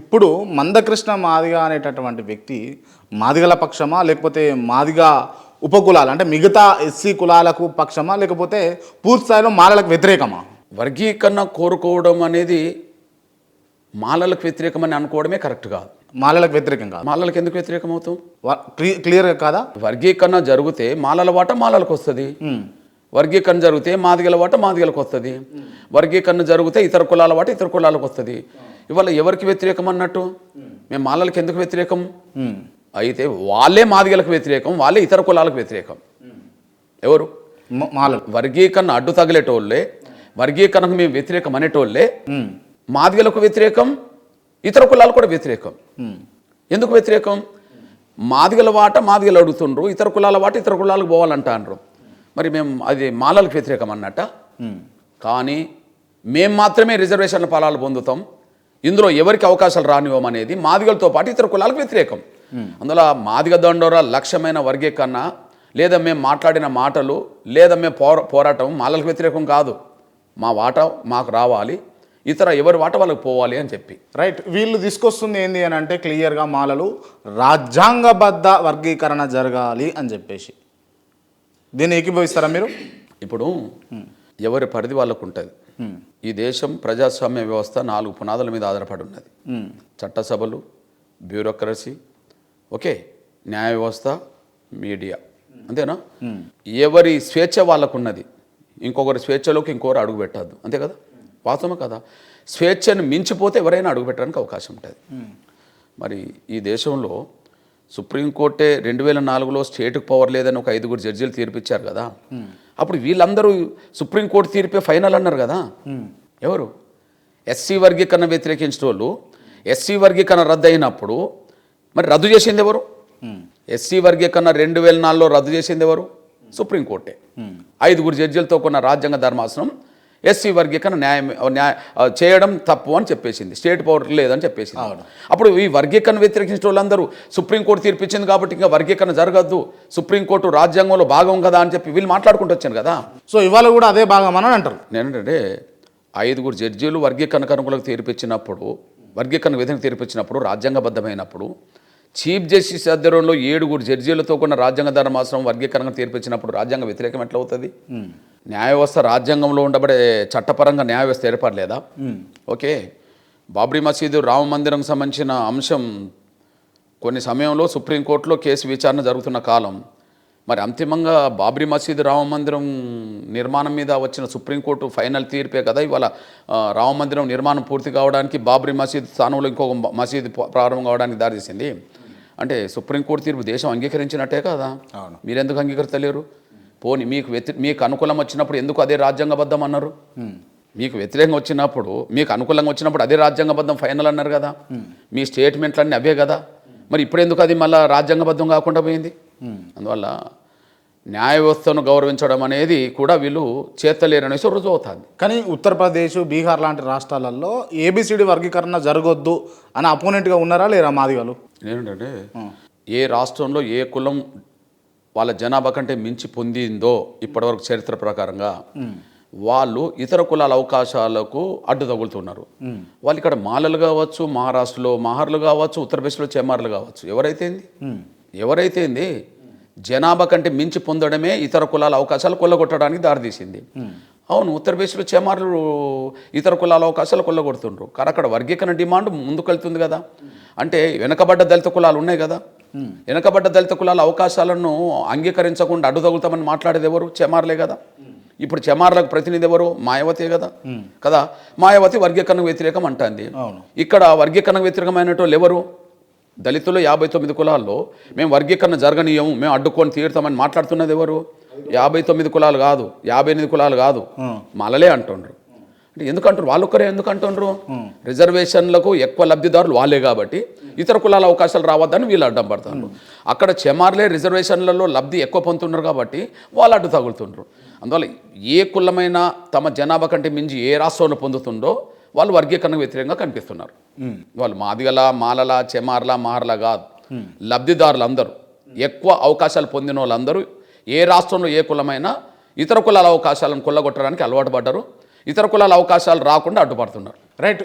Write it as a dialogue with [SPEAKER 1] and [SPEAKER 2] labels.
[SPEAKER 1] ఇప్పుడు మందకృష్ణ మాదిగ అనేటటువంటి వ్యక్తి మాదిగల పక్షమా లేకపోతే మాదిగ ఉపకులాలు అంటే మిగతా ఎస్సీ కులాలకు పక్షమా లేకపోతే పూర్తి స్థాయిలో మాలలకు వ్యతిరేకమా?
[SPEAKER 2] వర్గీకరణ కోరుకోవడం అనేది మాలలకు వ్యతిరేకమని అనుకోవడమే కరెక్ట్ కాదు.
[SPEAKER 1] మాలలకు వ్యతిరేకం కాదు.
[SPEAKER 2] మాలలకు ఎందుకు వ్యతిరేకం అవుతాం
[SPEAKER 1] క్లియర్గా కాదా?
[SPEAKER 2] వర్గీకరణ జరిగితే మాలల వాట మాలలకు వస్తుంది. వర్గీకరణ జరిగితే మాదిగల వాట మాదిగలకు వస్తుంది. వర్గీకరణ జరిగితే ఇతర కులాల వాట ఇతర కులాలకు వస్తుంది. ఇవాళ ఎవరికి వ్యతిరేకం అన్నట్టు? మేము మాలలకు ఎందుకు వ్యతిరేకం. అయితే వాళ్ళే మాదిగలకు వ్యతిరేకం వాళ్ళే ఇతర కులాలకు వ్యతిరేకం. ఎవరు?
[SPEAKER 1] మాలలు.
[SPEAKER 2] వర్గీకరణ అడ్డు తగిలేటోళ్ళే వర్గీకరణకు మేము వ్యతిరేకం అనేటోళ్ళే. మాదిగలకు వ్యతిరేకం ఇతర కులాలకు కూడా వ్యతిరేకం. ఎందుకు వ్యతిరేకం? మాదిగల వాట మాదిగలు అడుగుతుండ్రు ఇతర కులాల వాట ఇతర కులాలకు పోవాలంటాండ్రు. మరి మేము అది మాలలకు వ్యతిరేకం అన్నట్ట. కానీ మేము మాత్రమే రిజర్వేషన్ల ఫలాలు పొందుతాం. ఇందులో ఎవరికి అవకాశాలు రానివ్వమనేది మాదిగలతో పాటు ఇతర కులాలకు వ్యతిరేకం. అందులో మాదిగ దండోర లక్ష్యమైన వర్గీకరణ లేదా మేము మాట్లాడిన మాటలు లేదా మేము పోరా పోరాటం మాలలకు వ్యతిరేకం కాదు. మా వాట మాకు రావాలి. ఇతర ఎవరి వాట వాళ్ళకి పోవాలి అని చెప్పి.
[SPEAKER 1] రైట్. వీళ్ళు తీసుకొస్తుంది ఏంది అని అంటే క్లియర్గా మాలలు రాజ్యాంగబద్ధ వర్గీకరణ జరగాలి అని చెప్పేసి. దీన్ని ఏకీభవిస్తారా మీరు?
[SPEAKER 2] ఇప్పుడు ఎవరి పరిధి వాళ్ళకు ఉంటుంది ఈ దేశం ప్రజాస్వామ్య వ్యవస్థ నాలుగు పునాదుల మీద ఆధారపడి ఉన్నది. చట్టసభలు బ్యూరోక్రసీ ఓకే న్యాయ వ్యవస్థ మీడియా. అంతేనా? ఎవరి స్వేచ్ఛ వాళ్ళకున్నది. ఇంకొకరి స్వేచ్ఛలోకి ఇంకొకరు అడుగు పెట్టద్దు. అంతే కదా? వాస్తవమే కదా? స్వేచ్ఛను మించిపోతే ఎవరైనా అడుగు పెట్టడానికి అవకాశం ఉంటుంది. మరి ఈ దేశంలో సుప్రీంకోర్టే రెండు వేల నాలుగులో స్టేట్కి పవర్ లేదని ఒక ఐదుగురు జడ్జీలు తీర్పిచ్చారు కదా. అప్పుడు వీళ్ళందరూ సుప్రీంకోర్టు తీర్పే ఫైనల్ అన్నారు కదా. ఎవరు? ఎస్సీ వర్గీకరణ వ్యతిరేకించిన వాళ్ళు ఎస్సీ వర్గీకరణ రద్దు అయినప్పుడు మరి రద్దు చేసింది ఎవరు? ఎస్సీ వర్గీకరణ రెండు వేల నాలుగులో రద్దు చేసింది ఎవరు? సుప్రీంకోర్టే ఐదుగురు జడ్జీలతో కొన్న రాజ్యాంగ ధర్మాసనం ఎస్సీ వర్గీకరణ న్యాయం న్యాయ చేయడం తప్పు అని చెప్పేసింది. స్టేట్ పవర్ లేదని చెప్పేసింది. అప్పుడు ఈ వర్గీకరణ వ్యతిరేకించిన వాళ్ళందరూ సుప్రీంకోర్టు తీర్పిచ్చింది కాబట్టి ఇంకా వర్గీకరణ జరగద్దు. సుప్రీంకోర్టు రాజ్యాంగంలో భాగం కదా అని చెప్పి వీళ్ళు మాట్లాడుకుంటూ వచ్చాను కదా.
[SPEAKER 1] సో ఇవాళ కూడా అదే భాగం అని అంటారు.
[SPEAKER 2] నేనంటే ఐదుగురు జడ్జీలు వర్గీకరణ కనుకలకు తీర్పిచ్చినప్పుడు వర్గీకరణ విధిని తీర్పిచ్చినప్పుడు రాజ్యాంగబద్ధమైనప్పుడు చీఫ్ జస్టిస్ ఆధ్వర్యంలో ఏడుగురు జడ్జీలతో కొన్న రాజ్యాంగ ధర్మాసనం వర్గీకరణ తీర్పిచ్చినప్పుడు రాజ్యాంగ వ్యతిరేకం ఎట్లా అవుతుంది న్యాయ వ్యవస్థ రాజ్యాంగంలో ఉండబడే చట్టపరంగా న్యాయ వ్యవస్థ ఏర్పడలేదా ఓకే. బాబ్రీ మసీదు రామ మందిరం సంబంధించిన అంశం కొన్ని సమయంలో సుప్రీంకోర్టులో కేసు విచారణ జరుగుతున్న కాలం. మరి అంతిమంగా బాబ్రీ మసీదు రామ మందిరం నిర్మాణం మీద వచ్చిన సుప్రీంకోర్టు ఫైనల్ తీర్పే కదా ఇవాళ రామ మందిరం నిర్మాణం పూర్తి కావడానికి బాబ్రీ మసీద్ స్థానంలో ఇంకొక మసీదు ప్రారంభం కావడానికి దారితీసింది. అంటే సుప్రీంకోర్టు తీర్పు దేశం అంగీకరించినట్టే కదా. మీరెందుకు అంగీకరించలేరు పోని మీకు వ్యతి మీకు అనుకూలం వచ్చినప్పుడు ఎందుకు అదే రాజ్యాంగబద్ధం అన్నారు? మీకు వ్యతిరేకంగా వచ్చినప్పుడు మీకు అనుకూలంగా వచ్చినప్పుడు అదే రాజ్యాంగబద్ధం ఫైనల్ అన్నారు కదా? మీ స్టేట్మెంట్లన్నీ అవే కదా? మరి ఇప్పుడు ఎందుకు అది మళ్ళీ రాజ్యాంగబద్ధం కాకుండా పోయింది? అందువల్ల న్యాయ వ్యవస్థను గౌరవించడం అనేది కూడా వీళ్ళు చేతలేరనేసి రుజువు అవుతుంది.
[SPEAKER 1] కానీ ఉత్తరప్రదేశ్ బీహార్ లాంటి రాష్ట్రాలలో ఏబిసిడి వర్గీకరణ జరగొద్దు అని అపోనెంట్గా ఉన్నారా లేరా మాదిగలు?
[SPEAKER 2] ఏంటంటే ఏ రాష్ట్రంలో ఏ కులం వాళ్ళ జనాభా కంటే మించి పొందిందో ఇప్పటివరకు చరిత్ర ప్రకారంగా వాళ్ళు ఇతర కులాల అవకాశాలకు అడ్డు తగులుతున్నారు. వాళ్ళు ఇక్కడ మాలలు కావచ్చు మహారాష్ట్రలో మహార్లు కావచ్చు ఉత్తరప్రదేశ్లో చెమార్లు కావచ్చు. ఎవరైతే ఏంది? ఎవరైతే ఏంది? జనాభా కంటే మించి పొందడమే ఇతర కులాల అవకాశాలు కొల్లగొట్టడానికి దారితీసింది. అవును ఉత్తరప్రదేశ్లో చెమార్లు ఇతర కులాల అవకాశాలు కొల్లగొడుతుండ్రు. కానీ అక్కడ వర్గీకరణ డిమాండ్ ముందుకెళ్తుంది కదా. అంటే వెనకబడ్డ దళిత కులాలు ఉన్నాయి కదా. వెనకబడ్డ దళిత కులాల అవకాశాలను అంగీకరించకుండా అడ్డు తగులుతామని మాట్లాడేది ఎవరు? చెమార్లే కదా. ఇప్పుడు చెమార్లకు ప్రతినిధి ఎవరు? మాయావతే కదా. కదా? మాయావతి వర్గీకరణ వ్యతిరేకం అంటుంది.
[SPEAKER 1] అవును.
[SPEAKER 2] ఇక్కడ వర్గీకరణ వ్యతిరేకమైనటువంటి ఎవరు? దళితులు యాభై తొమ్మిది కులాల్లో మేము వర్గీకరణ జరగనీయము మేము అడ్డుకొని తీరుతామని మాట్లాడుతున్నది ఎవరు? యాభై తొమ్మిది కులాలు కాదు యాభై ఎనిమిది కులాలు కాదు. మలలే అంటుండ్రు. అంటే ఎందుకు అంటారు వాళ్ళు ఒక్కరే ఎందుకు అంటుండ్రు రిజర్వేషన్లకు ఎక్కువ లబ్ధిదారులు వాళ్ళే కాబట్టి ఇతర కులాల అవకాశాలు రావద్దని వీళ్ళు అడ్డం పడతారు అక్కడ చెమార్లే రిజర్వేషన్లలో లబ్ధి ఎక్కువ పొందుతున్నారు కాబట్టి వాళ్ళు అడ్డు తగులుతుండ్రు. అందువల్ల ఏ కులమైనా తమ జనాభా కంటే మించి ఏ రాష్ట్రంలో పొందుతుందో వాళ్ళు వర్గీకరణ వ్యతిరేకంగా కనిపిస్తున్నారు. వాళ్ళు మాదిగల మాలల చెమార్ల మారల కాదు. లబ్ధిదారులు అందరూ ఎక్కువ అవకాశాలు పొందిన వాళ్ళందరూ ఏ రాష్ట్రంలో ఏ కులమైనా ఇతర కులాల అవకాశాలను కొల్లగొట్టడానికి అలవాటు పడ్డారు. ఇతర కులాల అవకాశాలు రాకుండా అడ్డుపడుతున్నారు.
[SPEAKER 1] రైట్